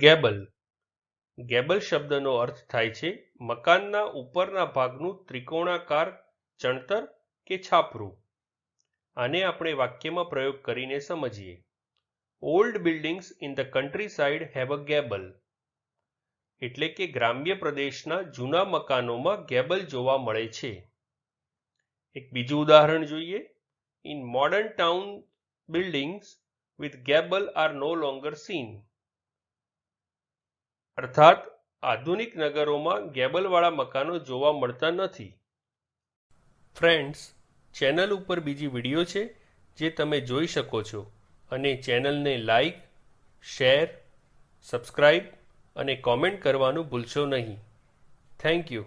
ગેબલ. ગેબલ શબ્દનો અર્થ થાય છે મકાનના ઉપરના ભાગનું ત્રિકોણાકાર, ચણતર કે છાપરું. આને આપણે વાક્યમાં પ્રયોગ કરીને સમજીએ. Old buildings in the countryside have a gable એટલે કે ગ્રામ્ય પ્રદેશના જૂના મકાનોમાં ગેબલ જોવા મળે છે. એક બીજું ઉદાહરણ જોઈએ. In modern town buildings with gable are no longer seen અર્થાત, આધુનિક નગરોમાં ગેબલવાળા મકાનો જોવા મળતા નથી. ફ્રેન્ડ્સ, ચેનલ ઉપર બીજી વીડિયો છે, જે તમે જોઈ શકો છો. અને ચેનલને લાઈક, શેર સબસ્ક્રાઈબ અને કોમેન્ટ કરવાનું ભૂલશો નહીં. Thank you.